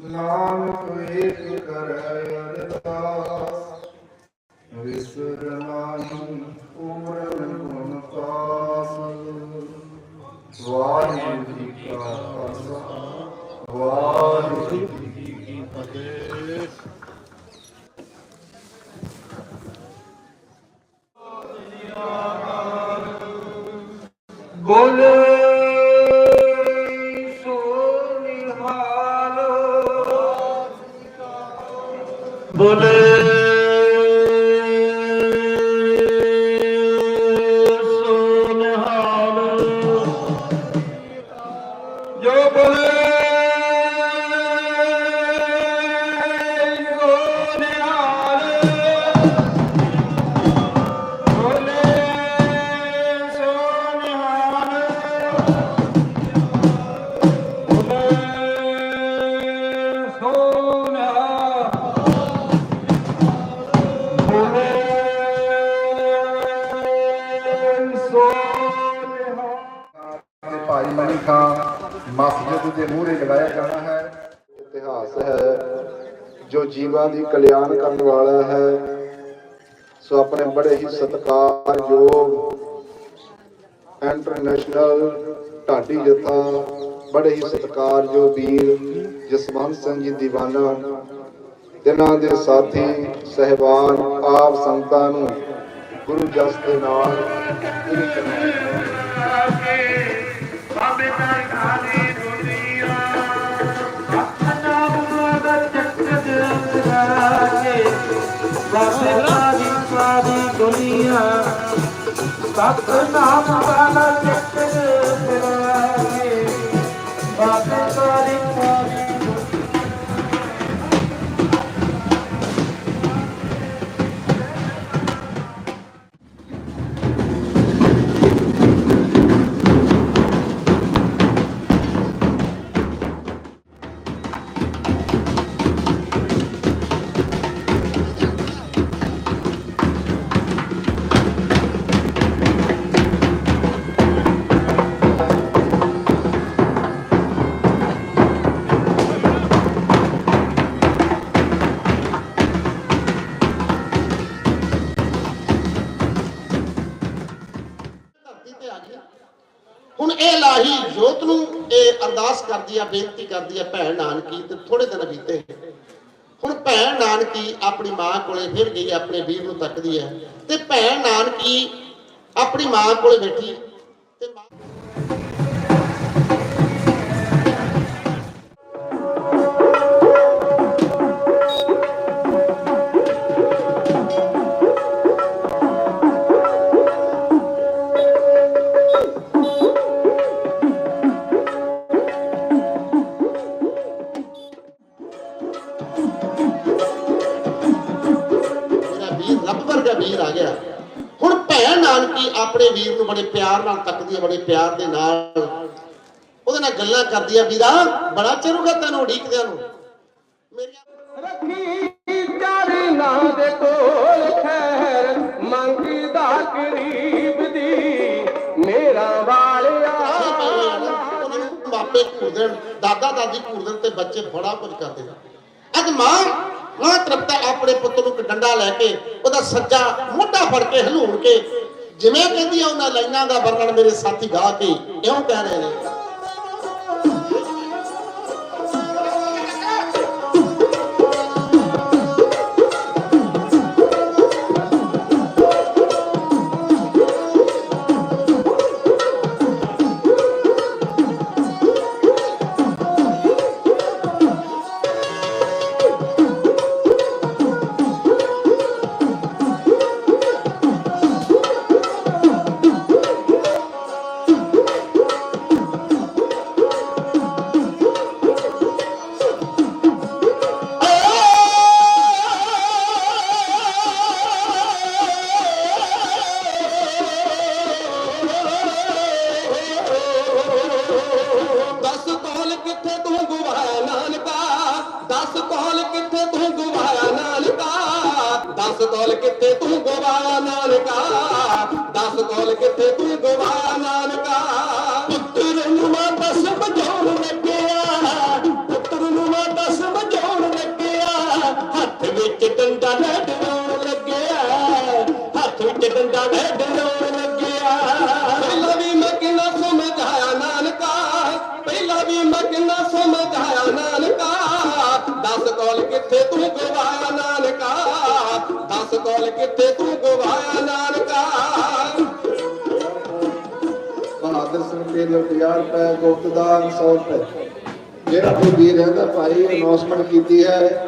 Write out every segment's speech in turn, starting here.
Lan kuyuk karayar da, বলে বলে ਦੇ ਮੂਹਰੇ ਲਗਾਇਆ ਜਾਣਾ ਹੈ। ਇਤਿਹਾਸ ਹੈ, ਜੋ ਜੀਵਾਂ ਦੀ ਕਲਿਆਣ ਕਰਨ ਵਾਲਾ ਹੈ। ਸੋ ਆਪਣੇ ਬੜੇ ਹੀ ਸਤਿਕਾਰਯੋਗ ਇੰਟਰਨੈਸ਼ਨਲ ਢਾਡੀ ਜਥਾ, ਬੜੇ ਹੀ ਸਤਿਕਾਰਯੋਗ ਵੀਰ ਜਸਵੰਤ ਸਿੰਘ ਜੀ ਦੀਵਾਨਾ, ਇਹਨਾਂ ਦੇ ਸਾਥੀ, ਸਹਿਬਾਨ, ਆਪ ਸੰਗਤਾਂ ਨੂੰ ਗੁਰੂ ਜਸ ਦੇ ਨਾਲ ਬਾਬੇ ਦਾ ਖਾਲੀ ਬਾਬੇ ਦਾ ਖਾਲੀ ਦੁਨੀਆ ਸਤ ਦਾ ਚੱਕਰ ਅਰਦਾਸ ਕਰਦੀ ਆ, ਬੇਨਤੀ ਕਰਦੀ ਆ, ਭੈਣ ਨਾਨਕੀ, ਤੇ ਥੋੜੇ ਦਿਨ ਬੀਤੇ। ਹੁਣ ਭੈਣ ਨਾਨਕੀ ਆਪਣੀ ਮਾਂ ਕੋਲੇ ਫਿਰ ਗਈ, ਆਪਣੇ ਵੀਰ ਨੂੰ ਤੱਕਦੀ ਹੈ ਤੇ ਭੈਣ ਨਾਨਕੀ ਆਪਣੀ ਮਾਂ ਕੋਲੇ ਬੈਠੀ। ਵੀਰ ਆ ਗਿਆ। ਹੁਣ ਭੈਣ ਨਾਨਕੀ ਆਪਣੇ ਵੀਰ ਨੂੰ ਬੜੇ ਪਿਆਰ ਨਾਲ ਤੱਕਦੀ ਹੈ ਬੜੇ ਪਿਆਰ ਦੇ ਨਾਲ। ਉਹਦੇ ਨਾਲ ਗੱਲਾਂ ਕਰਦੀ ਆ ਵੀਰਾ ਬੜਾ ਚਿਰ ਹੋ ਗਿਆ ਤੈਨੂੰ ਉਡੀਕਦਿਆਂ ਨੂੰ। ਮੇਰੀਆਂ ਰੱਖੀ ਦੇ ਕੋਲ ਖੈਰ ਮੰਗਦਾ ਦੀ। ਮੇਰਾ ਵਾਲਿਆ ਮਾਪੇ ਘੂਰਦਣ ਦਾਦਾ ਦਾਦੀ ਘੂਰਦਣ ਤੇ ਬੱਚੇ ਬੜਾ ਕੁਝ ਕਰਦੇ ਅੱਜ ਮਾਂ ਮਾਂ ਤ੍ਰਿਪਤਾ ਆਪਣੇ ਪੁੱਤ ਨੂੰ ਇੱਕ ਡੰਡਾ ਲੈ ਕੇ, ਉਹਦਾ ਸੱਜਾ ਮੋਢਾ ਫੜ ਕੇ ਹਲੂਣ ਕੇ, ਜਿਵੇਂ ਕਹਿੰਦੀ ਆ ਉਹਨਾਂ ਲਾਈਨਾਂ ਦਾ ਵਰਣਨ ਮੇਰੇ ਸਾਥੀ ਗਾ ਕੇ, ਇਉਂ ਕਹਿ ਰਹੇ ਨੇ। ਕੋਲ ਕਿੱਥੇ ਤੂੰ ਗਵਾ ਨਾਨਕਾ? ਦਸ ਕੋਲ ਕਿੱਥੇ ਤੂੰ ਗਵਾ ਨਾਨਕਾ? ਦਸ ਕੋਲ ਕਿੱਥੇ ਤੂੰ ਗਵਾਇਆ ਨਾਨਕਾ? ਬਹਾਦਰ ਸਿੰਘ ਦੇ ਲਈ 50 ਰੁਪਏ ਗੁਪਤਦਾਨ 100 ਰੁਪਏ। ਜਿਹੜਾ ਕੋਈ ਵੀਰ ਰਹਿੰਦਾ ਭਾਈ ਅਨਾਉਂਸਮੈਂਟ ਕੀਤੀ ਹੈ।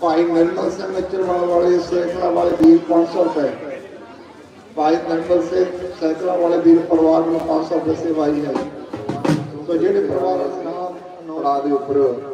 ਭਾਈ ਨਿਰਮਲ ਸਿੰਘ ਮਿੱਤਰਵਾਲ ਵਾਲੇ ਸੈਕੜਾ ਵਾਲੇ ਵੀਰ 500 ਰੁਪਏ। ਭਾਈ ਨਿਰਮਲ ਸਿੰਘ ਸੈਕੜਾ ਵਾਲੇ ਵੀਰ ਪਰਿਵਾਰ ਨੂੰ 500 ਰੁਪਏ ਸੇਵਾਈ ਹੈ ਸੋ ਜਿਹੜੇ ਪਰਿਵਾਰਾਂ ਦੇ ਨਾਮ ਦੇ ਉੱਪਰ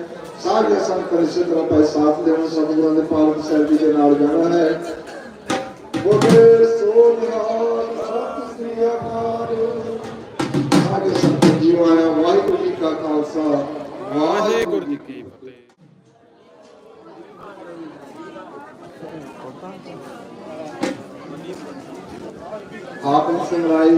ਸਾਧ ਸੰਤ ਪਰਿਸ਼ਦ ਦਾ ਭਾਈ ਸਾਥ ਦੇਣ ਸਤਿਗੁਰਾਂ ਦੇ ਪਾਲਕ ਸਾਹਿਬ ਜੀ ਦੇ ਨਾਲ ਜਾਣਾ ਹੈ। ਬੋਲੇ ਸੋ ਨਿਹਾਲ ਸਤਿ ਸ੍ਰੀ ਅਕਾਲ। ਸਾਡੇ ਸੰਤ ਜੀਵਾਂ ਵਾਹਿਗੁਰੂ ਜੀ ਕਾ ਖਾਲਸਾ। ਵਾਹਿਗੁਰੂ ਜੀ ਕੀ ਫਤਿਹ। ਆਪ ਸਿੰਘ ਰਾਏ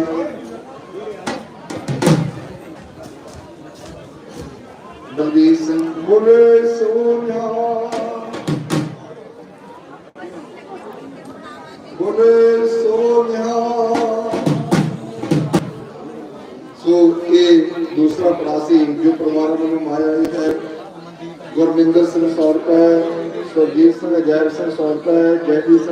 ਦਲਵੀਰ ਸਿੰਘ ਬੋਲੇ ਸੋਨਿਆ ਬੋਲੇ ਸੋਨਿਆ ਸੋ ਇਹ ਦੂਸਰਾ ਪ੍ਰਾਸੀ ਜੋ ਪਰਿਵਾਰ ਨੂੰ ਮਾਇਆ ਜੀ ਹੈ ਗੁਰਮਿੰਦਰ ਸਿੰਘ 100 ਰੁਪਏ ਸੁਰਜੀਤ ਸਿੰਘ ਜੈਰ ਸਿੰਘ 100 ਰੁਪਏ ਜੈਪੀ ਸਿੰਘ